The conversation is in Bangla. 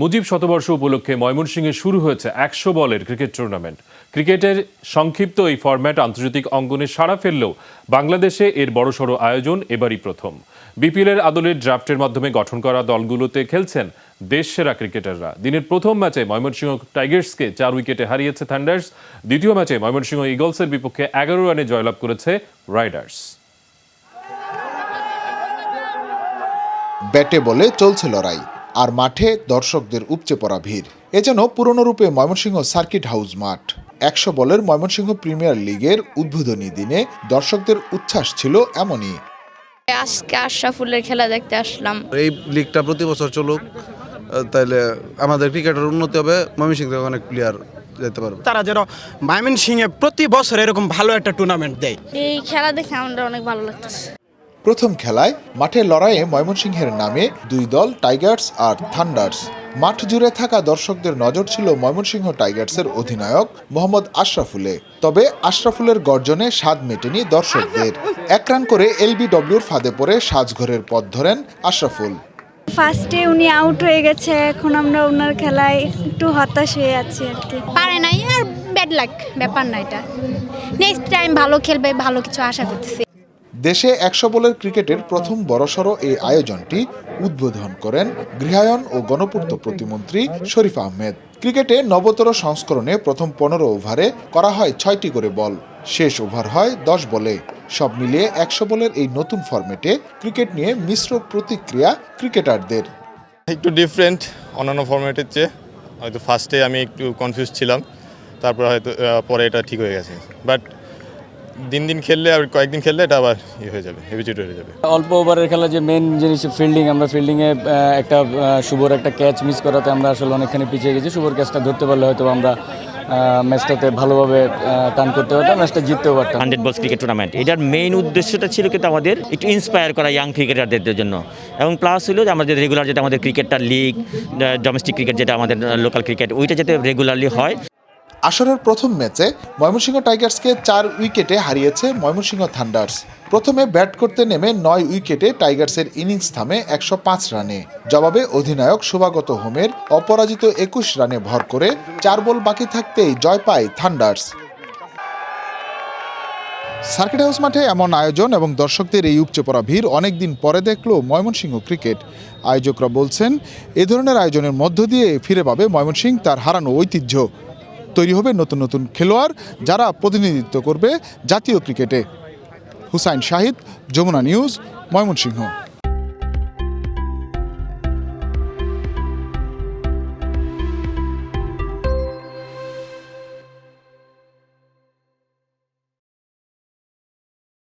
মুজিব শতবর্ষ উপলক্ষে ময়মনসিংহে শুরু হয়েছে একশো বলের ক্রিকেট টুর্নামেন্ট। ক্রিকেটের সংক্ষিপ্ত এই ফরম্যাট আন্তর্জাতিক অঙ্গনে সাড়া ফেললেও বাংলাদেশে এর বড়সড় আয়োজন এবারই প্রথম। বিপিএলের আদলের ড্রাফটের মাধ্যমে গঠন করা দলগুলোতে খেলছেন দেশ সেরা ক্রিকেটাররা। দিনের প্রথম ম্যাচে ময়মনসিংহ টাইগার্সকে চার উইকেটে হারিয়েছে থান্ডার্স। দ্বিতীয় ম্যাচে ময়মনসিংহ ইগলসের বিপক্ষে এগারো রানে জয়লাভ করেছে রাইডার্স। ব্যাটে বলে চলছে লড়াই। আর মাঠে দর্শকদের উপচে পড়া ভিড়। এ যেন পুরনো রূপে ময়মনসিংহ সার্কিট হাউস মাঠ। একশো বলের ময়মনসিংহ প্রিমিয়ার লিগের উদ্বোধনী দিনে দর্শকদের উচ্ছ্বাস ছিল এমনই। আজকে আশরাফুলের খেলা দেখতে আসলাম। এই লিগটা প্রতি বছর চলুক তাহলে আমাদের ক্রিকেটের উন্নতি হবে ময়মনসিংহ থেকে অনেক প্লেয়ার যেতে পারবে। তারা যেন মাইমিন সিংয়ে প্রতি বছর এরকম ভালো একটা টুর্নামেন্ট দেয়। এই খেলা দেখে আমাদের অনেক ভালো লাগতেছে। প্রথম খেলায় মাঠে লড়াইয়ে ময়মনসিংহের নামে দুই দল টাইগার্স আর থান্ডার্স। মাঠ জুড়ে থাকা দর্শকদের নজর ছিল ময়মনসিংহ টাইগার্সের অধিনায়ক মোহাম্মদ আশরাফুলে। তবে আশরাফুলের গর্জনে স্বাদ মেটেনি দর্শকদের। এক রান করে এলবিডব্লিউর ফাঁদে পড়ে সাজঘরের পথ ধরেন আশরাফুল। ফার্স্টে উনি আউট হয়ে গেছে এখন আমরা ওনার খেলায় একটু হতাশ হয়ে আছি আর কি। পারে নাই আর ব্যাড লাক ব্যাপার না এটা। নেক্সট টাইম ভালো খেলবে ভালো কিছু আশা করতেছি। দেশে একশো বলের ক্রিকেটের প্রথম বড়সড় এই আয়োজনটি উদ্বোধন করেন গৃহায়ন ও গণপূর্ত প্রতিমন্ত্রী শরীফ আহমেদ। ক্রিকেটে নবতর সংস্করণে প্রথম পনেরো ওভারে করা হয় ছয়টি করে বল। শেষ ওভার হয় দশ বলে। সব মিলিয়ে একশো বলের এই নতুন ফরম্যাটে ক্রিকেট নিয়ে মিশ্র প্রতিক্রিয়া ক্রিকেটারদের। একটু ডিফারেন্ট অন্যান্য ফরম্যাটের চেয়ে। হয়তো ফার্স্টে আমি একটু কনফিউজ ছিলাম। তারপর হয়তো পরে এটা ঠিক হয়ে গেছে। বাট দিন দিন খেললে আর কয়েকদিন খেললে এটা আবার ইয়ে হয়ে যাবে হেবিচুট হয়ে যাবে। অল্প ওভারের খেলা যে মেন জিনিস ফিল্ডিং আমরা ফিল্ডিংয়ে একটা শুভর একটা ক্যাচ মিস করাতে আমরা আসলে অনেকখানি পিছিয়ে গেছি। শুভর ক্যাচটা ধরতে পারলে হয়তো আমরা ম্যাচটাতে ভালোভাবে টান করতে পারতাম ম্যাচটা জিততেও পারতাম। হান্ড্রেড বলস ক্রিকেট টুর্নামেন্ট এটার মেইন উদ্দেশ্যটা ছিল কিন্তু আমাদের একটু ইন্সপায়ার করা ইয়াং ক্রিকেটারদের জন্য। এবং প্লাস হলো যে আমাদের রেগুলার যেটা আমাদের ক্রিকেটটা লিগ ডোমেস্টিক ক্রিকেট যেটা আমাদের লোকাল ক্রিকেট ওইটা যাতে রেগুলারলি হয়। আসরের প্রথম ম্যাচে ময়মনসিংহ টাইগার্সকে চার উইকেটে হারিয়েছে ময়মনসিংহ থান্ডার্স। প্রথমে ব্যাট করতে নেমে নয় উইকেটে টাইগার্সের ইনিংস থামে একশো পাঁচ রানে। জবাবে অধিনায়ক শুভাগত হোমের অপরাজিত একুশ রানে ভর করে চার বল বাকি থাকতেই জয় পায় থান্ডার্স। সার্কিট হাউস মাঠে এমন আয়োজন এবং দর্শকদের এই উপচে পড়া ভিড় অনেকদিন পরে দেখল ময়মনসিংহ ক্রিকেট। আয়োজকরা বলছেন, এ ধরনের আয়োজনের মধ্য দিয়ে ফিরে পাবে ময়মনসিংহ, তার হারানো ঐতিহ্য। তৈরি হবে নতুন নতুন খেলোয়াড় যারা প্রতিনিধিত্ব করবে জাতীয় ক্রিকেটে। হুসাইন শাহিদ, যমুনা নিউজ, ময়মনসিংহ।